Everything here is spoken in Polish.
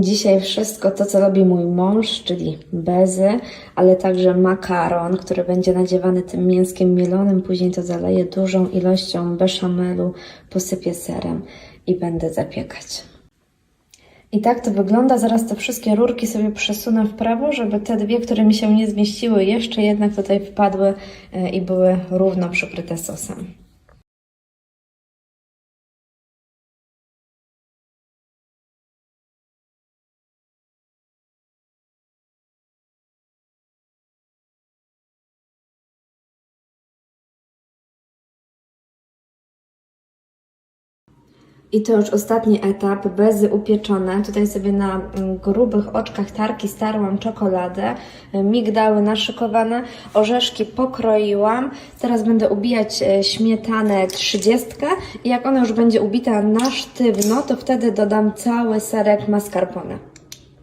Dzisiaj wszystko to, co robi mój mąż, czyli bezy, ale także makaron, który będzie nadziewany tym mięskiem mielonym. Później to zaleję dużą ilością beszamelu, posypię serem i będę zapiekać. I tak to wygląda. Zaraz te wszystkie rurki sobie przesunę w prawo, żeby te dwie, które mi się nie zmieściły, jeszcze jednak tutaj wpadły e, i były równo przykryte sosem. I to już ostatni etap, bezy upieczone. Tutaj sobie na mm, grubych oczkach tarki starłam czekoladę, y, migdały naszykowane, orzeszki pokroiłam. Teraz będę ubijać e, śmietanę 30 i jak ona już będzie ubita na sztywno, to wtedy dodam cały serek mascarpone.